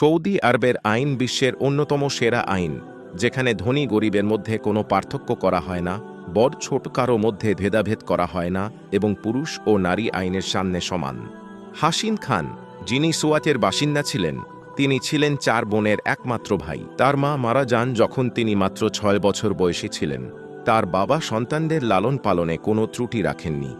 Saudi আরবের আইন বিশ্বের অন্যতম সেরা আইন, যেখানে ধনী গরিবের মধ্যে কোনো পার্থক্য করা হয় না, বড় ছোট কারও মধ্যে ভেদাভেদ করা হয় না এবং পুরুষ ও নারী আইনের সামনে সমান। হাসিন খান, যিনি সুয়াতের বাসিন্দা ছিলেন, তিনি ছিলেন চার বোনের একমাত্র ভাই। তার মা মারা যান যখন তিনি মাত্র ছয় বছর বয়সী ছিলেন। তার বাবা সন্তানদের লালন পালনে কোনো ত্রুটি রাখেননি।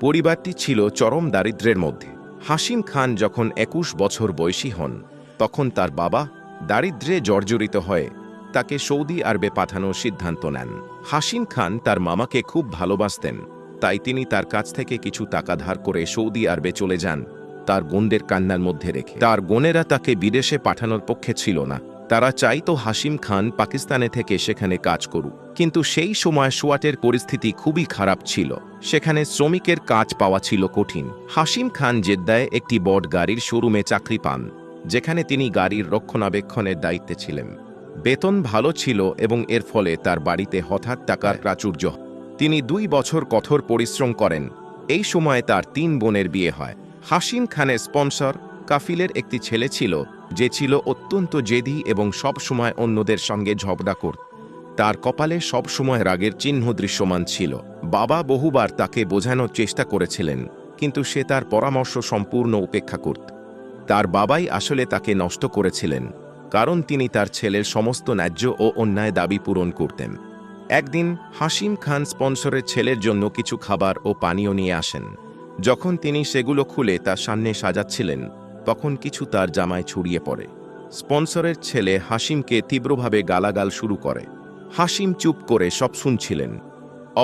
পরিবারটি ছিল চরম দারিদ্র্যের মধ্যে। হাসিম খান যখন একুশ বছর বয়সী হন তখন তার বাবা দারিদ্র্যে জর্জরিত হয়ে তাকে সৌদি আরবে পাঠানোর সিদ্ধান্ত নেন। হাসিম খান তার মামাকে খুব ভালোবাসতেন, তাই তিনি তার কাছ থেকে কিছু টাকা ধার করে সৌদি আরবে চলে যান, তার বোনদের কান্নার মধ্যে রেখে। তার বোনেরা তাকে বিদেশে পাঠানোর পক্ষে ছিল না, তারা চাইতো হাসিম খান পাকিস্তানে থেকে সেখানে কাজ করুক। কিন্তু সেই সময় সোয়াটের পরিস্থিতি খুবই খারাপ ছিল, সেখানে শ্রমিকের কাজ পাওয়া ছিল কঠিন। হাসিম খান জেদ্দায় একটি বট গাড়ির শোরুমে চাকরি পান। যেখানে তিনি গাড়ির রক্ষণাবেক্ষণের দায়িত্বে ছিলেন। বেতন ভালো ছিল এবং এর ফলে তার বাড়িতে হঠাৎ টাকার প্রাচুর্য তিনি দুই বছর কঠোর পরিশ্রম করেন। এই সময় তার তিন বোনের বিয়ে হয়। হাসিম খানের স্পন্সর কাফিলের একটি ছেলে ছিল যে ছিল অত্যন্ত জেদি এবং সব সময় অন্যদের সঙ্গে ঝগড়া করত তার কপালে সব সময় রাগের চিহ্ন দৃশ্যমান ছিল। বাবা বহুবার তাকে বোঝানোর চেষ্টা করেছিলেন কিন্তু সে তার পরামর্শ সম্পূর্ণ উপেক্ষা করত। তার বাবাই আসলে তাকে নষ্ট করেছিলেন, কারণ তিনি তার ছেলের সমস্ত ন্যায্য ও অন্যায় দাবি পূরণ করতেন। একদিন হাসিম খান স্পন্সরের ছেলের জন্য কিছু খাবার ও পানীয় নিয়ে আসেন। যখন তিনি সেগুলো খুলে তার সামনে সাজাচ্ছিলেন, তখন কিছু তার জামায় ছড়িয়ে পড়ে। স্পন্সরের ছেলে হাসিমকে তীব্রভাবে গালাগাল শুরু করে। হাসিম চুপ করে সব শুনছিলেন।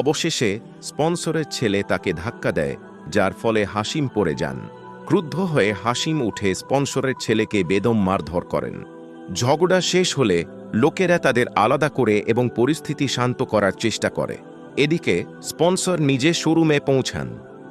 অবশেষে স্পন্সরের ছেলে তাকে ধাক্কা দেয়, যার ফলে হাসিম পড়ে যান। ক্রুদ্ধ হয়ে হাসিম উঠে স্পন্সরের ছেলেকে বেদম মারধর করেন। ঝগড়া শেষ হলে লোকেরা তাদের আলাদা করে এবং পরিস্থিতি শান্ত করার চেষ্টা করে। এদিকে স্পন্সর নিজে শোরুমে পৌঁছান।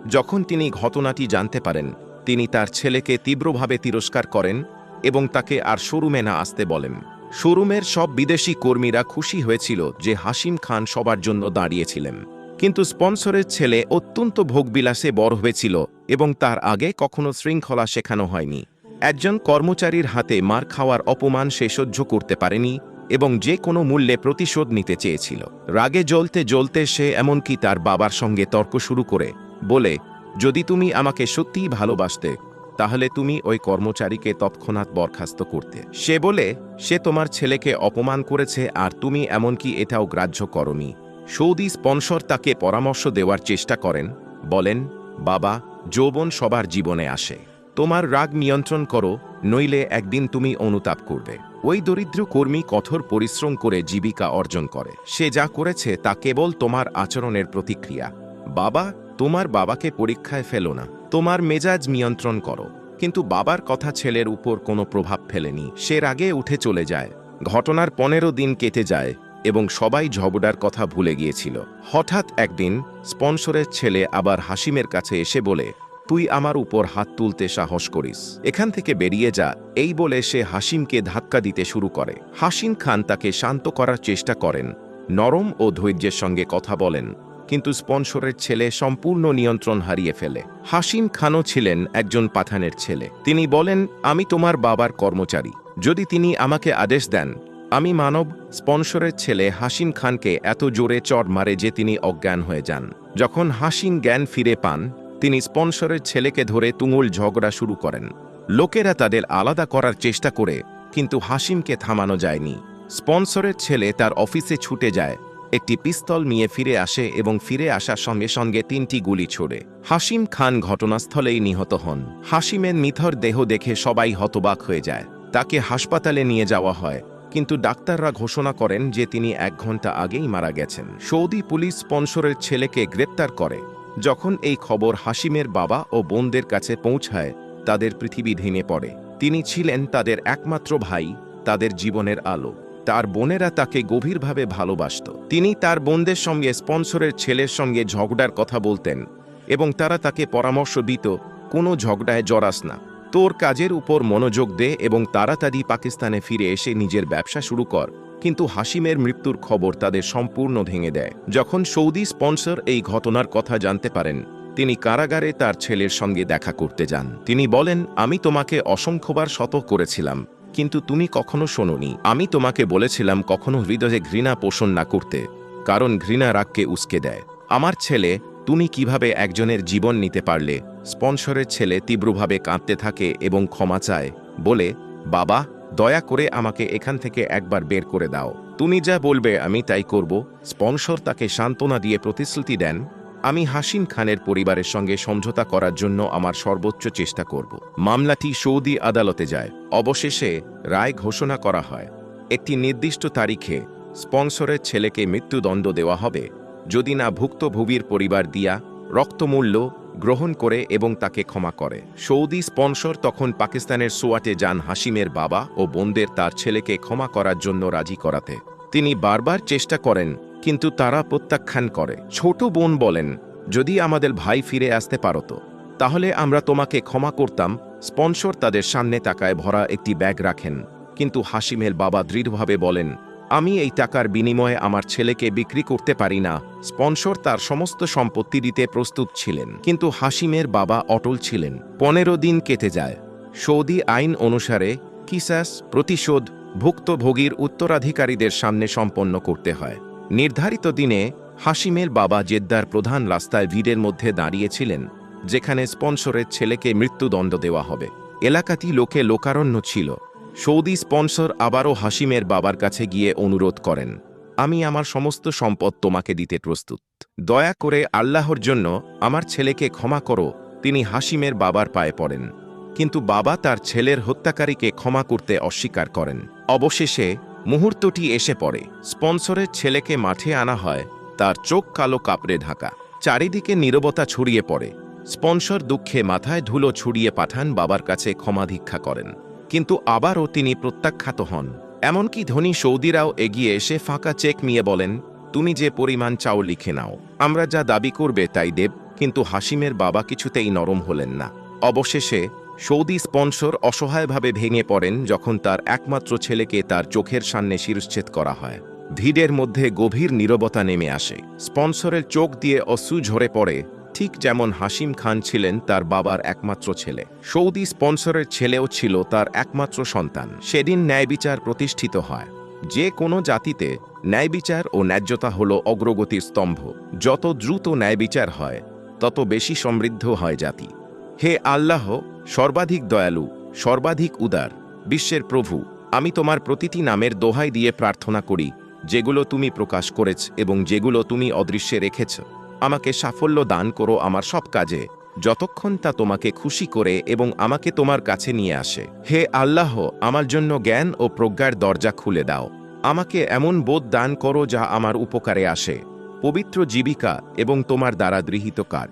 যখন তিনি ঘটনাটি জানতে পারেন, তিনি তার ছেলেকে তীব্রভাবে তিরস্কার করেন এবং তাকে আর শোরুমে না আসতে বলেন। শোরুমের সব বিদেশি কর্মীরা খুশি হয়েছিল যে হাসিম খান সবার জন্য দাঁড়িয়েছিলেন। কিন্তু স্পন্সরের ছেলে অত্যন্ত ভোগবিলাসে বড় হয়েছিল এবং তার আগে কখনো শৃঙ্খলা শেখানো হয়নি। একজন কর্মচারীর হাতে মার খাওয়ার অপমান সে সহ্য করতে পারেনি এবং যে কোনো মূল্যে প্রতিশোধ নিতে চেয়েছিল। রাগে জ্বলতে জ্বলতে সে এমনকি তার বাবার সঙ্গে তর্ক শুরু করে, বলে, যদি তুমি আমাকে সত্যিই ভালোবাসতে, তাহলে তুমি ওই কর্মচারীকে তৎক্ষণাৎ বরখাস্ত করতে। সে বলে, সে তোমার ছেলেকে অপমান করেছে আর তুমি এমনকি এটাও গ্রাহ্য করনি। সৌদি স্পন্সর তাকে পরামর্শ দেওয়ার চেষ্টা করেন, বলেন, বাবা, যৌবন সবার জীবনে আসে। তোমার রাগ নিয়ন্ত্রণ করো, নইলে একদিন তুমি অনুতাপ করবে। ওই দরিদ্র কর্মী কঠোর পরিশ্রম করে জীবিকা অর্জন করে। সে যা করেছে তা কেবল তোমার আচরণের প্রতিক্রিয়া। বাবা, তোমার বাবাকে পরীক্ষায় ফেলো না। তোমার মেজাজ নিয়ন্ত্রণ করো। কিন্তু বাবার কথা ছেলের উপর কোনো প্রভাব ফেলেনি। সে রাগে উঠে চলে যায়। ঘটনার পনেরো দিন কেটে যায়। এবং সবাই ঝগড়ার কথা ভুলে গিয়েছিল। হঠাৎ একদিন স্পন্সরের ছেলে আবার হাসিমের কাছে এসে বলে, তুই আমার উপর হাত তুলতে সাহস করিস। এখান থেকে বেরিয়ে যা। এই বলে সে হাসিমকে ধাক্কা দিতে শুরু করে। হাসিম খান তাকে শান্ত করার চেষ্টা করেন, নরম ও ধৈর্যের সঙ্গে কথা বলেন, কিন্তু স্পন্সরের ছেলে সম্পূর্ণ নিয়ন্ত্রণ হারিয়ে ফেলে। হাসিম খানও ছিলেন একজন পাঠানের ছেলে। তিনি বলেন, আমি তোমার বাবার কর্মচারী। যদি তিনি আমাকে আদেশ দেন আমি মানব স্পন্সরের ছেলে হাসিম খানকে এত জোরে চড় মারে যে তিনি অজ্ঞান হয়ে যান। যখন হাসিম জ্ঞান ফিরে পান, তিনি স্পন্সরের ছেলেকে ধরে তুমুল ঝগড়া শুরু করেন। লোকেরা তাদের আলাদা করার চেষ্টা করে, কিন্তু হাসিমকে থামানো যায়নি। স্পন্সরের ছেলে তার অফিসে ছুটে যায়, একটি পিস্তল নিয়ে ফিরে আসে এবং ফিরে আসার সঙ্গে সঙ্গে তিনটি গুলি ছোড়ে। হাসিম খান ঘটনাস্থলেই নিহত হন। হাসিমের নিথর দেহ দেখে সবাই হতবাক হয়ে যায়। তাকে হাসপাতালে নিয়ে যাওয়া হয়। কিন্তু ডাক্তাররা ঘোষণা করেন যে তিনি এক ঘণ্টা আগেই মারা গেছেন। সৌদি পুলিশ স্পন্সরের ছেলেকে গ্রেপ্তার করে। যখন এই খবর হাসিমের বাবা ও বোনদের কাছে পৌঁছায়, তাদের পৃথিবী ভেঙে পড়ে। তিনি ছিলেন তাদের একমাত্র ভাই, তাদের জীবনের আলো। তার বোনেরা তাকে গভীরভাবে ভালোবাসত। তিনি তার বোনদের সঙ্গে, স্পন্সরের ছেলের সঙ্গে ঝগড়ার কথা বলতেন এবং তারা তাকে পরামর্শ দিত, কোনো ঝগড়ায় জড়াস না। তোর কাজের উপর মনোযোগ দে এবং তাড়াতাড়ি পাকিস্তানে ফিরে এসে নিজের ব্যবসা শুরু কর। কিন্তু হাসিমের মৃত্যুর খবর তাদের সম্পূর্ণ ভেঙে দেয়। যখন সৌদি স্পন্সর এই ঘটনার কথা জানতে পারেন, তিনি কারাগারে তার ছেলের সঙ্গে দেখা করতে যান। তিনি বলেন, আমি তোমাকে অসংখ্যবার শত করেছিলাম, কিন্তু তুমি কখনো শোনোনি। আমি তোমাকে বলেছিলাম কখনো হৃদয়ে ঘৃণা পোষণ না করতে, কারণ ঘৃণা রাগকে উস্কে দেয়। আমার ছেলে তুমি কীভাবে একজনের জীবন নিতে পারলে? স্পন্সরের ছেলে তীব্রভাবে কাঁদতে থাকে এবং ক্ষমা চায়, বলে, বাবা, দয়া করে আমাকে এখান থেকে একবার বের করে দাও। তুমি যা বলবে আমি তাই করব। স্পন্সর তাকে সান্ত্বনা দিয়ে প্রতিশ্রুতি দেন, আমি হাসিম খানের পরিবারের সঙ্গে সমঝোতা করার জন্য আমার সর্বোচ্চ চেষ্টা করব। মামলাটি সৌদি আদালতে যায়। অবশেষে রায় ঘোষণা করা হয়। একটি নির্দিষ্ট তারিখে স্পন্সরের ছেলেকে মৃত্যুদণ্ড দেওয়া হবে। যদি না ভুক্তভোগীর পরিবার দিয়া রক্তমূল্য গ্রহণ করে এবং তাকে ক্ষমা করে। সৌদি স্পন্সর তখন পাকিস্তানের সোয়াটে যান হাসিমের বাবা ও বোনদের তার ছেলেকে ক্ষমা করার জন্য রাজি করাতে। তিনি বারবার চেষ্টা করেন, কিন্তু তারা প্রত্যাখ্যান করে। ছোট বোন বলেন, যদি আমাদের ভাই ফিরে আসতে পারত তাহলে আমরা তোমাকে ক্ষমা করতাম। স্পন্সর তাদের সামনে টাকায় ভরা একটি ব্যাগ রাখেন। কিন্তু হাসিমের বাবা দৃঢ়ভাবে বলেন আমি এই টাকার বিনিময়ে আমার ছেলেকে বিক্রি করতে পারি না। স্পন্সর তার সমস্ত সম্পত্তি দিতে প্রস্তুত ছিলেন। কিন্তু হাসিমের বাবা অটল ছিলেন। পনেরো দিন কেটে যায়। সৌদি আইন অনুসারে কিসাস প্রতিশোধ ভুক্তভোগীর উত্তরাধিকারীদের সামনে সম্পন্ন করতে হয়। নির্ধারিত দিনে হাসিমের বাবা জেদ্দার প্রধান রাস্তায় ভিড়ের মধ্যে দাঁড়িয়েছিলেন, যেখানে স্পন্সরের ছেলেকে মৃত্যুদণ্ড দেওয়া হবে। এলাকাটি লোকে লোকারণ্য ছিল। সৌদি স্পন্সর আবারও হাসিমের বাবার কাছে গিয়ে অনুরোধ করেন, আমি আমার সমস্ত সম্পদ তোমাকে দিতে প্রস্তুত। দয়া করে আল্লাহর জন্য আমার ছেলেকে ক্ষমা করো। তিনি হাসিমের বাবার পায়ে পড়েন, কিন্তু বাবা তার ছেলের হত্যাকারীকে ক্ষমা করতে অস্বীকার করেন। অবশেষে মুহূর্তটি এসে পড়ে। স্পন্সরের ছেলেকে মাঠে আনা হয়, তার চোখ কালো কাপড়ে ঢাকা। চারিদিকে নীরবতা ছড়িয়ে পড়ে। স্পন্সর দুঃখে মাথায় ধুলো ছুড়িয়ে পাঠান বাবার কাছে ক্ষমা ভিক্ষা করেন। কিন্তু আবারও তিনি প্রত্যাখ্যাত হন। এমনকি ধনী সৌদিরাও এগিয়ে এসে ফাঁকা চেক নিয়ে বলেন, তুমি যে পরিমাণ চাও লিখে নাও। আমরা যা দাবি করবে তাই দেব, কিন্তু হাসিমের বাবা কিছুতেই নরম হলেন না। অবশেষে সৌদি স্পন্সর অসহায়ভাবে ভেঙে পড়েন যখন তার একমাত্র ছেলেকে তার চোখের সামনে শিরশ্ছেদ করা হয়। ভিড়ের মধ্যে গভীর নীরবতা নেমে আসে। স্পন্সরের চোখ দিয়ে অশ্রু ঝরে পড়ে ঠিক যেমন হাসিম খান ছিলেন তার বাবার একমাত্র ছেলে। সৌদি স্পন্সরের ছেলেও ছিল তার একমাত্র সন্তান। সেদিন ন্যায় বিচার প্রতিষ্ঠিত হয়। যে কোনো জাতিতে ন্যায় বিচার ও ন্যায্যতা হল অগ্রগতির স্তম্ভ। যত দ্রুত ন্যায় বিচার হয়, তত বেশি সমৃদ্ধ হয় জাতি। হে আল্লাহ, সর্বাধিক দয়ালু, সর্বাধিক উদার, বিশ্বের প্রভু, আমি তোমার প্রতিটি নামের দোহাই দিয়ে প্রার্থনা করি, যেগুলো তুমি প্রকাশ করেছ এবং যেগুলো তুমি অদৃশ্যে রেখেছ। আমাকে সাফল্য দান করো আমার সব কাজে, যতক্ষণ তা তোমাকে খুশি করে এবং আমাকে তোমার কাছে নিয়ে আসে। হে আল্লাহ, আমার জন্য জ্ঞান ও প্রজ্ঞার দরজা খুলে দাও। আমাকে এমন বোধ দান করো যা আমার উপকারে আসে। পবিত্র জীবিকা এবং তোমার দ্বারা গৃহীত কাজ।